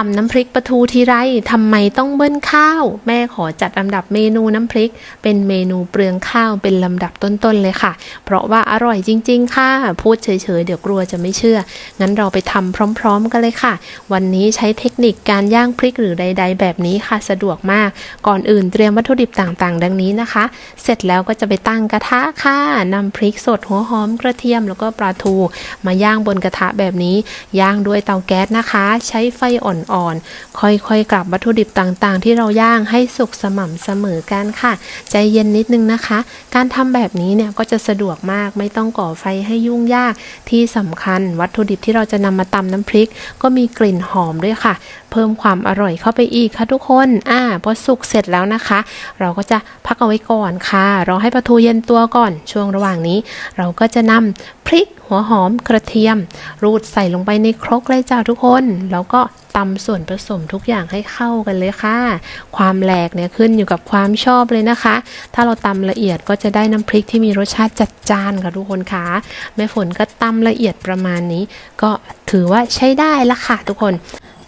ตำน้ำพริกปลาทูทีไรทำไมต้องเบิ้ลข้าว แม่ขอจัดลำดับเมนูน้ำพริก เป็นเมนูเปลืองข้าวเป็นลำดับต้นๆเลยค่ะ เพราะว่าอร่อยจริง ๆ ค่ะ พูดเฉยๆ เดี๋ยวกลัวจะไม่เชื่อ งั้นเราไปทำพร้อม ๆ กันเลยค่ะ วันนี้ใช้เทคนิคการย่างพริกหรือใด ๆ แบบนี้ค่ะสะดวกมาก ก่อนอื่นเตรียมวัตถุดิบต่างๆ ดังนี้นะคะ เสร็จแล้วก็จะไปตั้งกระทะค่ะนำพริกสดหัวหอมกระเทียมแล้วก็ปลาทู มาย่างบนกระทะแบบนี้ย่างด้วยเตาแก๊สนะคะ ใช้ไฟอ่อนๆ ค่อยๆกลับวัตถุดิบต่างๆ ที่เราย่างให้สุกสม่ำเสมอกันค่ะ ใจเย็นนิดนึงนะคะ การทำแบบนี้เนี่ยก็จะสะดวกมากไม่ต้องก่อไฟให้ยุ่งยากที่สำคัญ วัตถุดิบที่เราจะนำมาตำน้ำพริก ก็มีกลิ่นหอมด้วยค่ะ เพิ่มความอร่อยเข้าไปอีกค่ะทุกคนอ่าพอสุกเสร็จแล้วนะคะ เราก็จะพักเอาไว้ก่อนค่ะรอให้ปลาทูเย็นตัวก่อนช่วงระหว่างนี้ เราก็จะนำพริกหัวหอมกระเทียม รูดใส่ลงไปในครกเลยจ้าทุกคน แล้วก็ ตำส่วนผสมทุกอย่างให้เข้ากันเลยค่ะ ความแหลกเนี่ยขึ้นอยู่กับความชอบเลยนะคะ ถ้าเราตำละเอียดก็จะได้น้ำพริกที่มีรสชาติจัดจ้านค่ะทุกคนค่ะแม่ฝนก็ตำละเอียดประมาณนี้ ก็ถือว่าใช้ได้ละค่ะทุกคน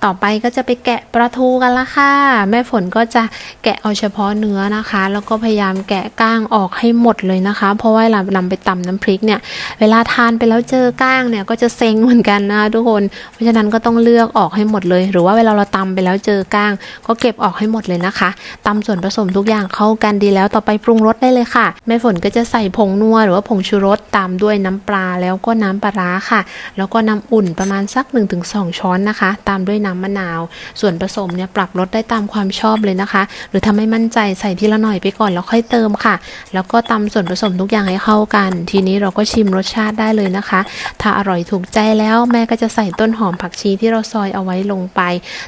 ต่อไปก็จะไปแกะปลาทูกันละค่ะ แม่ฝนก็จะแกะเอาเฉพาะเนื้อนะคะ แล้วก็พยายามแกะก้างออกให้หมดเลยนะคะ เพราะว่าเรานำไปตำน้ำพริกเนี่ย เวลาทานไปแล้วเจอก้างเนี่ยก็จะเซ็งเหมือนกันนะทุกคน เพราะฉะนั้นก็ต้องเลือกออกให้หมดเลย หรือว่าเวลาเราตำไปแล้วเจอก้าง ก็เก็บออกให้หมดเลยนะคะตำส่วนผสมทุกอย่างเข้ากันดีแล้วต่อไปปรุงรสได้เลยค่ะ แม่ฝนก็จะใส่ผงนัวหรือว่าผงชูรสตามด้วยน้ำปลาแล้วก็น้ำปลาร้าค่ะ แล้วก็น้ำอุ่นประมาณสัก 1-2 ช้อนนะคะ ตามด้วยน้ำมะนาว ส่วนผสมเนี่ยปรับลดได้ตามความชอบเลยนะคะ หรือถ้าไม่มั่นใจใส่ทีละหน่อยไปก่อนแล้วค่อยเติมค่ะ แล้วก็ตำส่วนผสมทุกอย่างให้เข้ากัน ทีนี้เราก็ชิมรสชาติได้เลยนะคะ ถ้าอร่อยถูกใจแล้วแม่ก็จะใส่ต้นหอมผักชีที่เราซอยเอาไว้ลงไป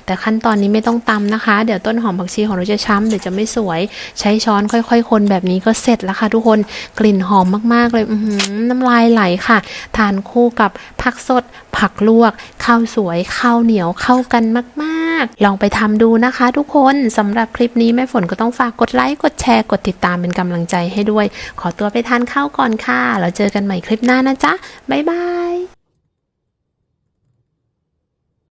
แต่ขั้นตอนนี้ไม่ต้องตำนะคะ เดี๋ยวต้นหอมผักชีของเราจะช้ำเดี๋ยวจะไม่สวย ใช้ช้อนค่อยๆ คนแบบนี้ก็เสร็จแล้วค่ะ ทุกคนกลิ่นหอมมากๆเลยน้ำลายไหลค่ะ ทานคู่กับผักสด ผักลวก ข้าวสวย ข้าวเหนียวเข้ากันมากๆ ลองไปทำดูนะคะทุกคนสำหรับคลิปนี้แม่ฝนก็ต้องฝากกดไลค์กดแชร์กดติดตามเป็นกำลังใจให้ด้วย ขอตัวไปทานข้าวก่อนค่ะแล้วเจอกันใหม่คลิปหน้านะจ๊ะบ๊ายบาย